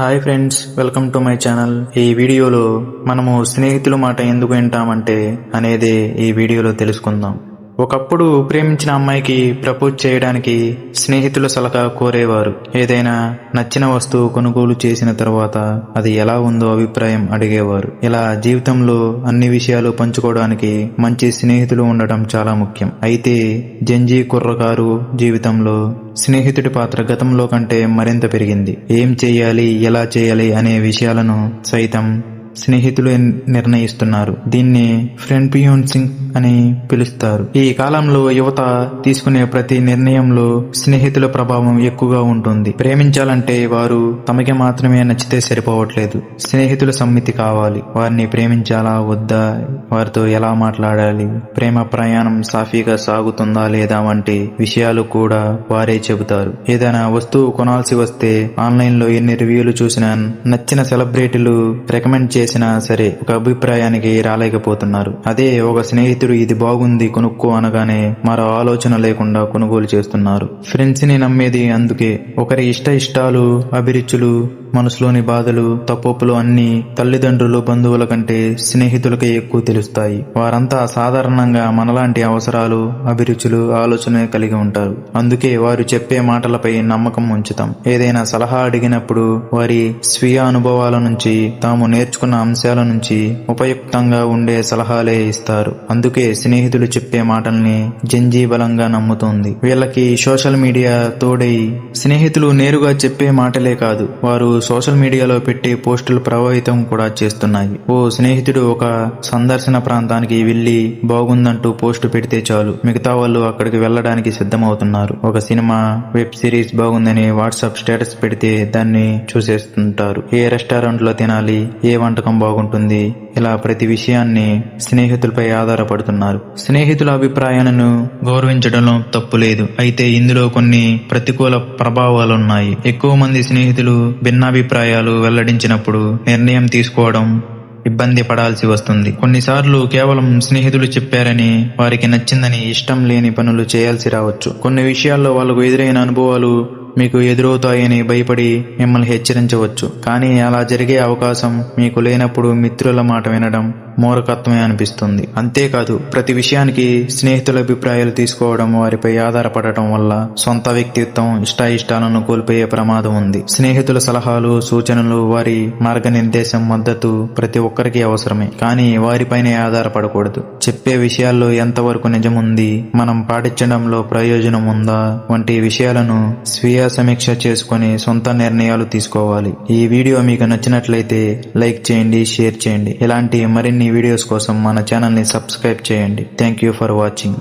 Hi friends welcome to my channel. ఈ వీడియోలో మనము స్నేహితుల మాట ఎందుకు వింటామంటే అనేది ఈ వీడియోలో తెలుసుకుందాం. ఒకప్పుడు ప్రేమించిన అమ్మాయికి ప్రపోజ్ చేయడానికి స్నేహితుల సలహా కోరేవారు. ఏదైనా నచ్చిన వస్తువు కొనుగోలు చేసిన తర్వాత అది ఎలా ఉందో అభిప్రాయం అడిగేవారు. ఇలా జీవితంలో అన్ని విషయాలు పంచుకోవడానికి మంచి స్నేహితులు ఉండటం చాలా ముఖ్యం. అయితే జంజీ కుర్రకారు జీవితంలో స్నేహితుడి పాత్ర గతంలో కంటే మరింత పెరిగింది. ఏం చేయాలి ఎలా చేయాలి అనే విషయాలను సైతం స్నేహితులు నిర్ణయిస్తున్నారు. దీన్ని ఫ్రెండ్ పియోన్ సింగ్ అని పిలుస్తారు. ఈ కాలంలో యువత తీసుకునే ప్రతి నిర్ణయంలో స్నేహితుల ప్రభావం ఎక్కువగా ఉంటుంది. ప్రేమించాలంటే వారు తమకి మాత్రమే నచ్చితే సరిపోవట్లేదు. స్నేహితుల సమ్మితి కావాలి. వారిని ప్రేమించాలా వద్దా? వారితో ఎలా మాట్లాడాలి? ప్రేమ ప్రయాణం సాఫీగా సాగుతుందా లేదా వంటి విషయాలు కూడా వారే చెబుతారు. ఏదైనా వస్తువు కొనాల్సి వస్తే ఆన్లైన్లో ఎన్ని రివ్యూలు చూసినా నచ్చిన సెలబ్రిటీలు రికమెండ్ చేసినా సరే ఒక అభిప్రాయానికి రాలేకపోతున్నారు. అదే ఒక స్నేహితు స్నేహితుడు ఇది బాగుంది కొనుక్కో అనగానే మరో ఆలోచన లేకుండా కొనుగోలు చేస్తున్నారు. ఫ్రెండ్స్ని నమ్మేది అందుకే ఒకరి ఇష్ట ఇష్టాలు అభిరుచులు మనసులోని బాధలు తప్పులు అన్ని తల్లిదండ్రులు బంధువుల కంటే స్నేహితులకే ఎక్కువ తెలుస్తాయి. వారంతా సాధారణంగా మనలాంటి అవసరాలు అభిరుచులు ఆలోచన కలిగి ఉంటారు. అందుకే వారు చెప్పే మాటలపై నమ్మకం ఉంచుతాం. ఏదైనా సలహా అడిగినప్పుడు వారి స్వీయ అనుభవాల నుంచి తాము నేర్చుకున్న అంశాల నుంచి ఉపయుక్తంగా ఉండే సలహాలే ఇస్తారు. అందుకే స్నేహితులు చెప్పే మాటల్ని జంజీ బలంగా నమ్ముతోంది. వీళ్ళకి సోషల్ మీడియా తోడై స్నేహితులు నేరుగా చెప్పే మాటలే కాదు వారు సోషల్ మీడియాలో పెట్టే పోస్టులు ప్రభావితం కూడా చేస్తున్నాయి. ఓ స్నేహితుడు ఒక సందర్శన ప్రాంతానికి వెళ్ళి బాగుందంటూ పోస్ట్ పెడితే చాలు. మిగతా వాళ్ళు అక్కడికి వెళ్ళడానికి సిద్ధమవుతున్నారు. ఒక సినిమా వెబ్ సిరీస్ బాగుందని వాట్సాప్ స్టేటస్ పెడితే దాన్ని చూసేస్తుంటారు. ఏ రెస్టారెంట్లో తినాలి ఏ వంటకం బాగుంటుంది ఇలా ప్రతి విషయాన్ని స్నేహితులపై ఆధారపడుతున్నారు. స్నేహితుల అభిప్రాయాలను గౌరవించడంలో తప్పు లేదు. అయితే ఇందులో కొన్ని ప్రతికూల ప్రభావాలున్నాయి. ఎక్కువ మంది స్నేహితులు భిన్న భిన్నాభిప్రాయాలు వెల్లడించినప్పుడు నిర్ణయం తీసుకోవడం ఇబ్బంది పడాల్సి వస్తుంది. కొన్నిసార్లు కేవలం స్నేహితులు చెప్పారని వారికి నచ్చిందని ఇష్టం లేని పనులు చేయాల్సి రావచ్చు. కొన్ని విషయాల్లో వాళ్ళకు ఎదురైన అనుభవాలు మీకు ఎదురవుతాయని భయపడి మిమ్మల్ని హెచ్చరించవచ్చు. కానీ అలా జరిగే అవకాశం మీకు లేనప్పుడు మిత్రుల మాట వినడం మూర్ఖత్వమే అనిపిస్తుంది. అంతేకాదు ప్రతి విషయానికి స్నేహితుల అభిప్రాయాలు తీసుకోవడం వారిపై ఆధారపడటం వల్ల సొంత వ్యక్తిత్వం ఇష్టాయిష్టాలను కోల్పోయే ప్రమాదం ఉంది. స్నేహితుల సలహాలు సూచనలు వారి మార్గనిర్దేశం మద్దతు ప్రతి ఒక్కరికి అవసరమే. కానీ వారిపైనే ఆధారపడకూడదు. చెప్పే విషయాల్లో ఎంతవరకు నిజముంది మనం పాటించడంలో ప్రయోజనం ఉందా వంటి విషయాలను స్వీయ సమీక్ష చేసుకుని సొంత నిర్ణయాలు తీసుకోవాలి. ఈ వీడియో మీకు నచ్చినట్లయితే లైక్ చేయండి షేర్ చేయండి. ఇలాంటి మరిన్ని వీడియోస్ కోసం మన ఛానల్ని సబ్స్క్రైబ్ చేయండి. Thank you for watching